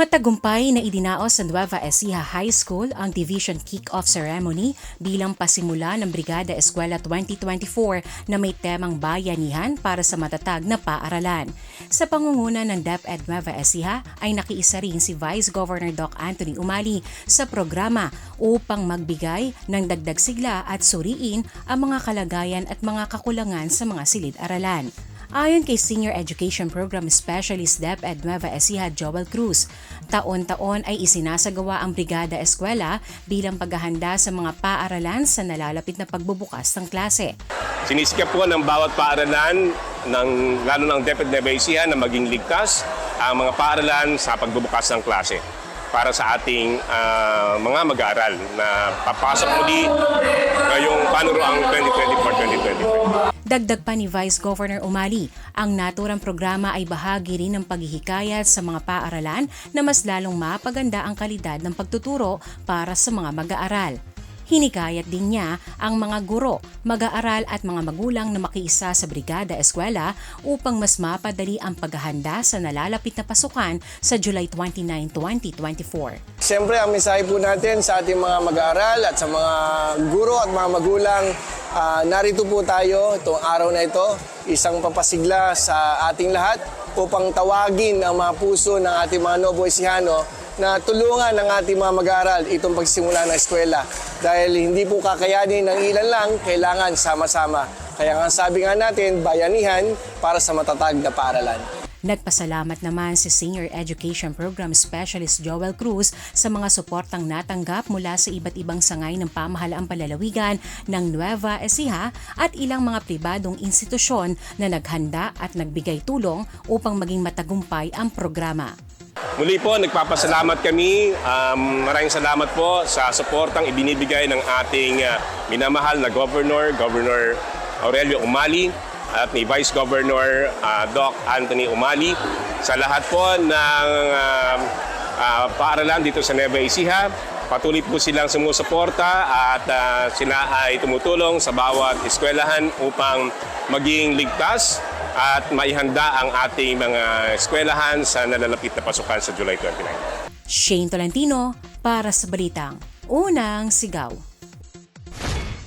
Matagumpay na idinaos sa Nueva Ecija High School ang Division Kick-Off Ceremony bilang pasimula ng Brigada Eskwela 2024 na may temang bayanihan para sa matatag na paaralan. Sa pangunguna ng DepEd Nueva Ecija ay nakiisa rin si Vice Governor Doc Anthony Umali sa programa upang magbigay ng dagdag sigla at suriin ang mga kalagayan at mga kakulangan sa mga silid-aralan. Ayon kay Senior Education Program Specialist DepEd Nueva Ecija Joel Cruz, taon-taon ay isinasagawa ang Brigada Eskwela bilang paghahanda sa mga paaralan sa nalalapit na pagbubukas ng klase. Sinisikap po ng bawat paaralan, ng, lalo ng DepEd Nueva Ecija, na maging ligtas ang mga paaralan sa pagbubukas ng klase para sa ating ah, mga mag-aaral na papasok muli ngayong panuroang 2024-2025. Dagdag pa ni Vice Governor Umali, ang naturang programa ay bahagi rin ng paghihikayat sa mga paaralan na mas lalong mapaganda ang kalidad ng pagtuturo para sa mga mag-aaral. Hinikayat din niya ang mga guro, mag-aaral at mga magulang na makiisa sa Brigada Eskwela upang mas mapadali ang paghahanda sa nalalapit na pasukan sa July 29, 2024. Siyempre, ang mensahe po natin sa ating mga mag-aaral at sa mga guro at mga magulang, ah, narito po tayo itong araw na ito, isang papasigla sa ating lahat upang tawagin ang mga puso ng ating mga Novo Ecijano na tulungan ang ating mga mag-aaral itong pagsimula ng eskwela. Dahil hindi po kakayanin ng ilan lang, kailangan sama-sama. Kaya nga sabi nga natin, bayanihan para sa matatag na paaralan. Nagpasalamat naman si Senior Education Program Specialist Joel Cruz sa mga suportang natanggap mula sa iba't ibang sangay ng pamahalaang palalawigan ng Nueva Ecija at ilang mga pribadong institusyon na naghanda at nagbigay tulong upang maging matagumpay ang programa. Muli po, nagpapasalamat kami. Um, maraming salamat po sa suportang ibinibigay ng ating uh, minamahal na Governor, Governor Aurelio Umali, at ni Vice Governor uh, Doc Anthony Umali sa lahat po ng uh, uh, paaralan dito sa Nueva Ecija. Patuloy po silang sumusuporta at uh, sila ay tumutulong sa bawat eskwelahan upang maging ligtas at maihanda ang ating mga eskwelahan sa nalalapit na pasukan sa July 29. Shane Tolentino para sa Balitang Unang Sigaw.